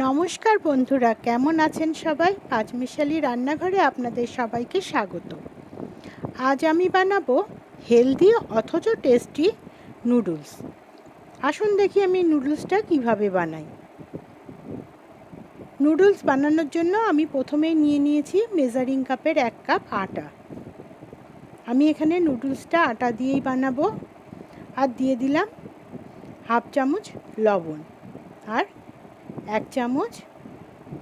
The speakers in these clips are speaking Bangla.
নমস্কার বন্ধুরা, কেমন আছেন সবাই? পাঁচমিশালি রান্নাঘরে আপনাদের সবাইকে স্বাগত। আজ আমি বানাবো হেলদি অথচ টেস্টি নুডলস। আসুন দেখি আমি নুডলসটা কীভাবে বানাই। নুডলস বানানোর জন্য আমি প্রথমেই নিয়ে নিয়েছি মেজারিং কাপের এক কাপ আটা। আমি এখানে নুডলসটা আটা দিয়েই বানাবো। আর দিয়ে দিলাম হাফ চামচ লবণ। আর এক চামচ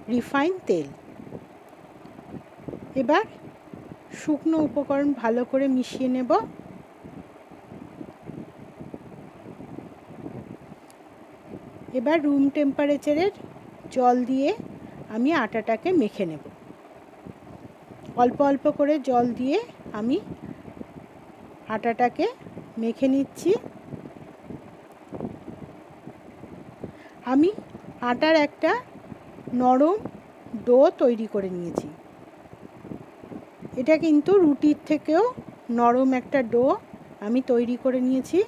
রিফাইন তেল। এবার শুকনো উপকরণ ভালো করে মিশিয়ে নেব। এবার রুম টেম্পারেচারের জল দিয়ে আমি আটাটাকে মেখে নেব। অল্প অল্প করে জল দিয়ে আমি আটাটাকে মেখে নিচ্ছি। আমি আটার একটা নরম ডো তৈরি করে নিয়েছি। এটা কিন্তু রুটির থেকেও নরম একটা ডো আমি তৈরি করে নিয়েছি।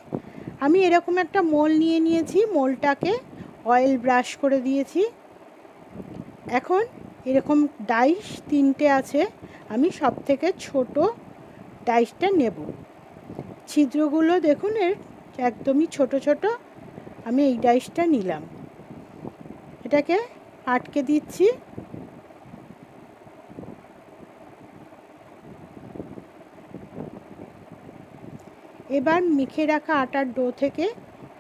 আমি এরকম একটা মোল নিয়ে নিয়েছি, মোলটাকে অয়েল ব্রাশ করে দিয়েছি। এখন এরকম ডাইস তিনটে আছে, আমি সব থেকে ছোট ডাইসটা নেব। ছিদ্রগুলো দেখুন, এর একদমই ছোট ছোট, আমি এই ডাইসটা নিলাম। এটাকে আটকে দিচ্ছি। এবার মেখে রাখা আটার ডো থেকে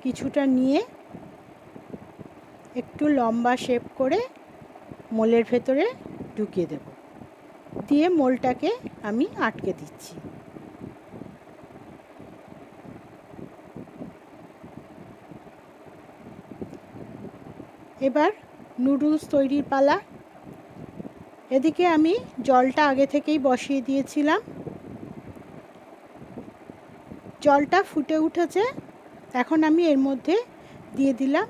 কিছুটা নিয়ে একটু লম্বা শেপ করে মোলের ভেতরে ঢুকিয়ে দেব। দিয়ে মোলটাকে আমি আটকে দিচ্ছি। এবার নুডলস তৈরির পালা। এদিকে আমি জলটা আগে থেকেই বসিয়ে দিয়েছিলাম। জলটা ফুটে উঠেছে, এখন আমি এর মধ্যে দিয়ে দিলাম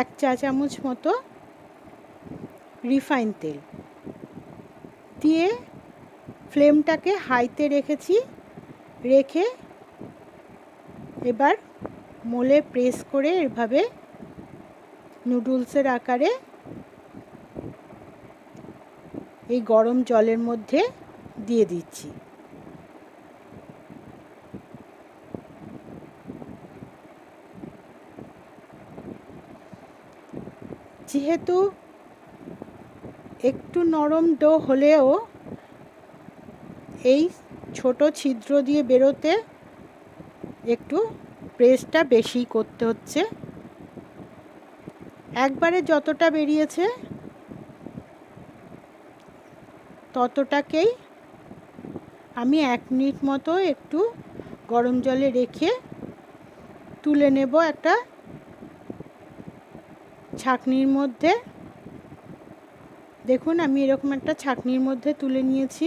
এক চা চামচ মতো রিফাইন তেল। দিয়ে ফ্লেমটাকে হাইতে রেখেছি, রেখে এবার মোলে প্রেস করে এভাবে নুডলসের আকারে এই গরম জলের মধ্যে দিয়ে দিচ্ছি। যেহেতু একটু নরম ডো হলেও এই ছোট ছিদ্র দিয়ে বেরোতে একটু প্রেসটা বেশি করতে হচ্ছে। একবারে যতটা বেরিয়েছে, ততটাকেই আমি এক মিনিট মতো একটু গরম জলে রেখে তুলে নেব একটা ছাকনির মধ্যে। দেখুন, আমি এরকম একটা ছাকনির মধ্যে তুলে নিয়েছি।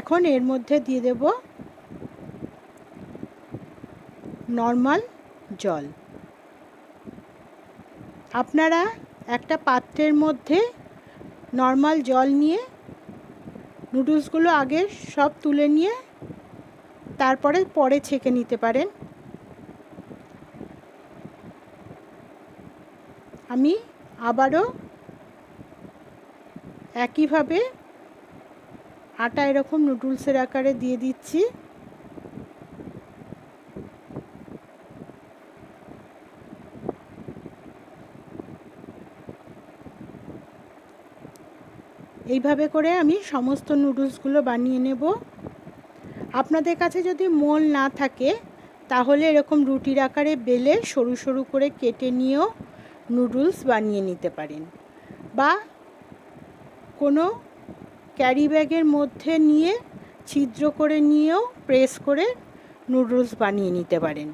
এখন এর মধ্যে দিয়ে দেব নর্মাল জল। আপনারা একটা পাত্রের মধ্যে নর্মাল জল নিয়ে নুডলসগুলো আগে সব তুলে নিয়ে তারপরে পরে ছেঁকে নিতে পারেন। আমি আবারও একইভাবে আটা এরকম নুডলসের আকারে দিয়ে দিচ্ছি। এইভাবে করে আমি সমস্ত নুডলসগুলো বানিয়ে নেব। আপনাদের কাছে যদি মোল না থাকে, তাহলে এরকম রুটির আকারে বেলে সরু সরু করে কেটে নিয়েও নুডলস বানিয়ে নিতে পারেন। বা কোনো ক্যারি ব্যাগের মধ্যে নিয়ে ছিদ্র করে নিয়েও প্রেস করে নুডলস বানিয়ে নিতে পারেন।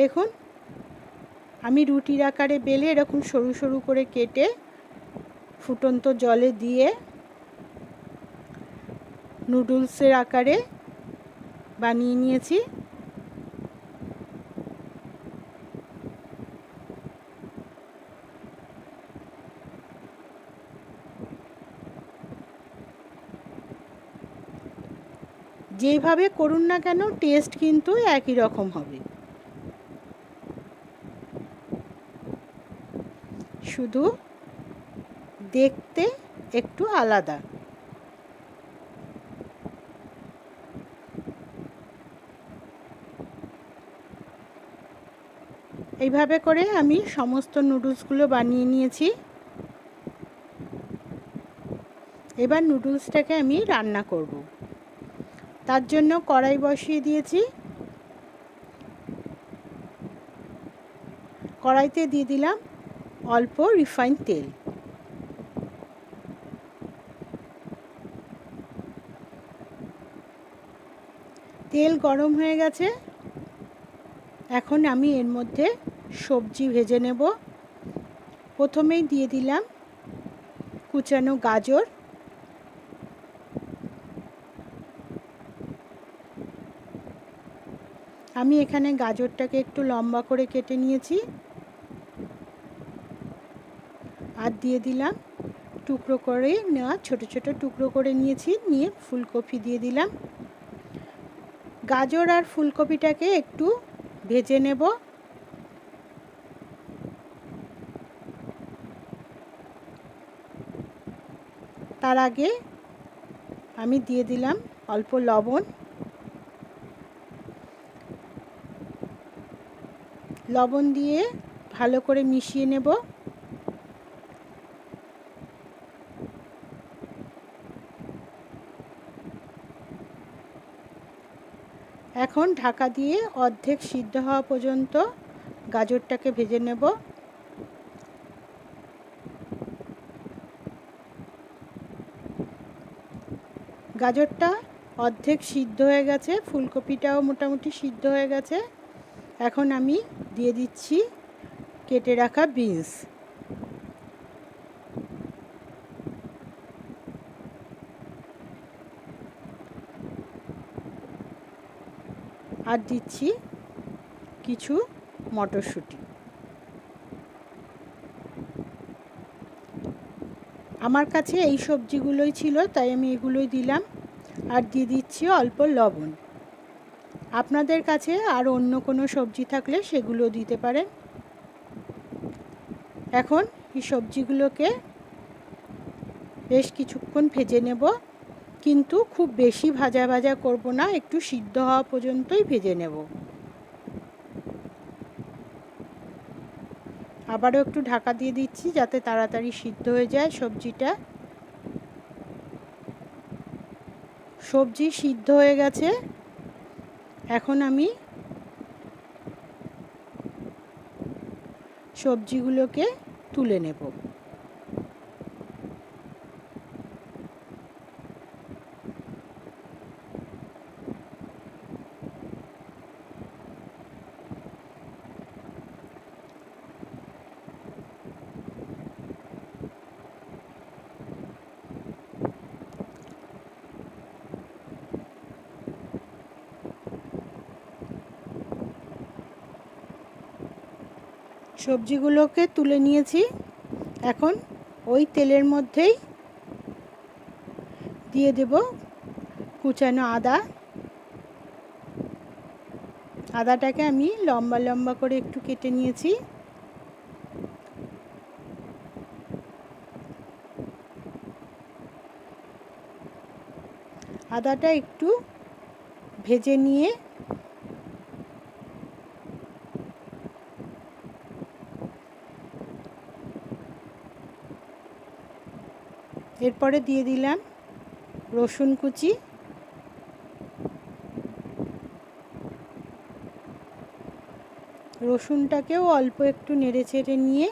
দেখুন, আমি রুটির আকারে বেলে এরকম সরু সরু করে কেটে ফুটন্ত জলে দিয়ে নুডলসের আকারে বানিয়ে নিয়েছি। যেভাবে করুন না কেন, টেস্ট কিন্তু একই রকম হবে। শুধু দেখতে একটু আলাদা। এইভাবে করে আমি সমস্ত নুডলসগুলো বানিয়ে নিয়েছি। এবার নুডলসটাকে আমি রান্না করব। তার জন্য কড়াই বসিয়ে দিয়েছি। কড়াইতে দিয়ে দিলাম অল্প রিফাইন তেল। তেল গরম হয়ে গেছে। এখন আমি এর মধ্যে সবজি ভেজে নেব। প্রথমেই দিয়ে দিলাম কুচানো গাজর। আমি এখানে গাজরটাকে একটু লম্বা করে কেটে নিয়েছি। আর দিয়ে দিলাম টুকরো করে নেওয়া ছোট ছোট টুকরো করে নিয়েছি, নিয়ে ফুলকপি দিয়ে দিলাম। গাজর আর ফুলকপিটাকে একটু ভেজে নেব। তার আগে আমি দিয়ে দিলাম অল্প লবণ। লবণ দিয়ে ভালো করে মিশিয়ে নেব। এখন ঢাকা দিয়ে অর্ধেক সিদ্ধ হওয়া পর্যন্ত গাজরটাকে ভেজে নেব। গাজরটা অর্ধেক সিদ্ধ হয়ে গেছে, ফুলকপিটাও মোটামুটি সিদ্ধ হয়ে গেছে। এখন আমি দিয়ে দিচ্ছি কেটে রাখা বিনস। আর দিচ্ছি কিছু মটরশুঁটি। আমার কাছে এই সবজিগুলোই ছিল, তাই আমি এগুলোই দিলাম। আর দিয়ে দিচ্ছি অল্প লবণ। আপনাদের কাছে আর অন্য কোনো সবজি থাকলে সেগুলো দিতে পারেন। এখন এই সবজিগুলোকে বেশ কিছুক্ষণ ভেজে নেব। কিন্তু খুব বেশি ভাজা ভাজা করব না, একটু সিদ্ধ হওয়া পর্যন্তই ভেজে নেব। আবারও একটু ঢাকা দিয়ে দিচ্ছি যাতে তাড়াতাড়ি সিদ্ধ হয়ে যায় সবজিটা। সবজি সিদ্ধ হয়ে গেছে। এখন আমি সবজিগুলোকে তুলে নেব। সবজিগুলোকে তুলে নিয়েছি। এখন ওই তেলের মধ্যেই দিয়ে দেব কুচানো আদা। আদাটাকে আমি লম্বা লম্বা করে একটু কেটে নিয়েছি। আদাটা একটু ভেজে নিয়ে এরপরে দিয়ে দিলাম রসুন কুচি। রসুনটাকেও অল্প একটু নেড়ে চেড়ে নিয়ে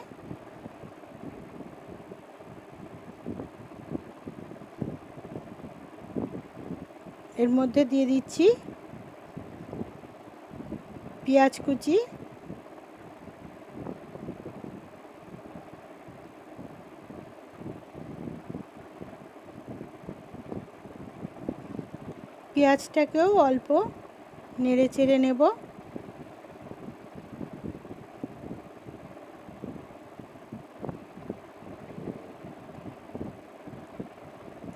এর মধ্যে দিয়ে দিচ্ছি পেঁয়াজ কুচি। পেঁয়াজটাকেও অল্প নেড়ে চেড়ে নেব।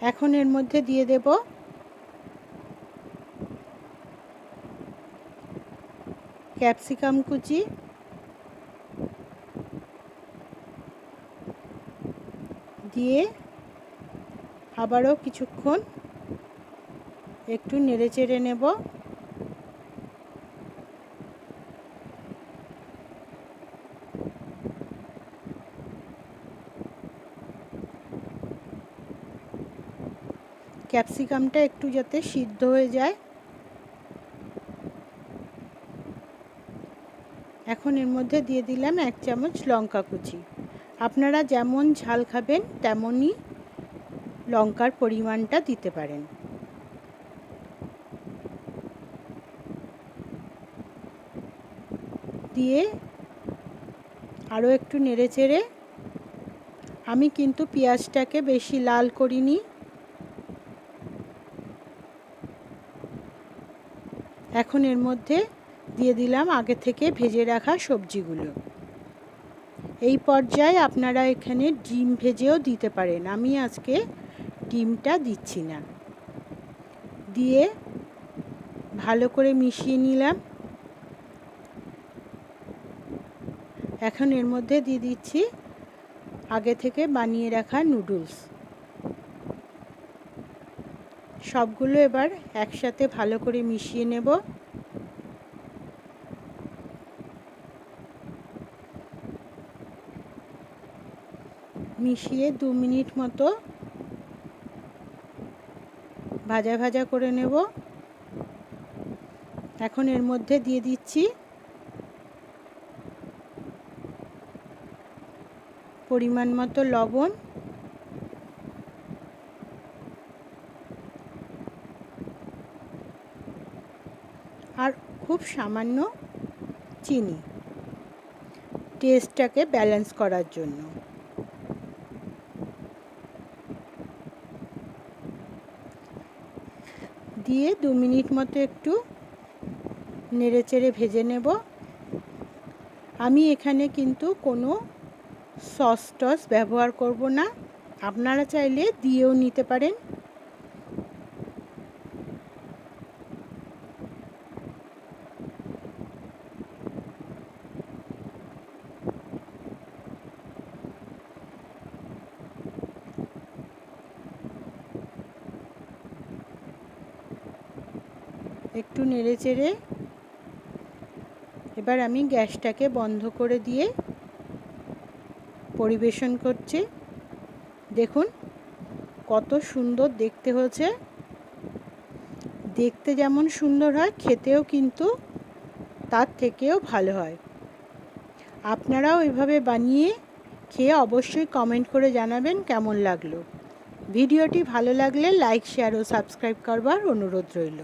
এখন এর মধ্যে দিয়ে দেব ক্যাপসিকাম কুচি। দিয়ে আবারও কিছুক্ষণ একটু নেড়ে চেড়ে নেব। ক্যাপসিকামটা একটু যাতে সিদ্ধ হয়ে যায়। এখন এর মধ্যে দিয়ে দিলাম এক চামচ লঙ্কা কুচি। আপনারা যেমন ঝাল খাবেন, তেমনই লঙ্কার পরিমাণটা দিতে পারেন। দিয়ে আরও একটু নেড়ে চেড়ে আমি কিন্তু পেঁয়াজটাকে বেশি লাল করিনি। এখন এর মধ্যে দিয়ে দিলাম আগে থেকে ভেজে রাখা সবজিগুলো। এই পর্যায়ে আপনারা এখানে ডিম ভেজেও দিতে পারেন। আমি আজকে ডিমটা দিচ্ছি না। দিয়ে ভালো করে মিশিয়ে নিলাম। এখন এর মধ্যে দিয়ে দিচ্ছি আগে থেকে বানিয়ে রাখা নুডলস। সবগুলো এবার একসাথে ভালো করে মিশিয়ে নেব। মিশিয়ে দু মিনিট মতো ভাজা ভাজা করে নেব। এখন এর মধ্যে দিয়ে দিচ্ছি পরিমাণ মতো লবণ। আর খুব সামান্য চিনি। টেস্টটাকে ব্যালেন্স করার জন্য। দিয়ে দু মিনিট মতো একটু নেড়ে চেড়ে ভেজে নেব। আমি এখানে কিন্তু কোনো সস টস ব্যবহার করব না। আপনারা চাইলে দিয়েও নিতে পারেন। একটু নেড়ে চেড়ে এবার আমি গ্যাসটাকে বন্ধ করে দিয়ে পরিবেশন করছি। দেখুন, কত সুন্দর দেখতে হয়েছে। দেখতে যেমন সুন্দর হয়, খেতেও কিন্তু তার থেকেও ভালো হয়। আপনারাও এভাবে বানিয়ে খেয়ে অবশ্যই কমেন্ট করে জানাবেন কেমন লাগল। ভিডিওটি ভালো লাগলে লাইক শেয়ার ও সাবস্ক্রাইব করবার অনুরোধ রইল।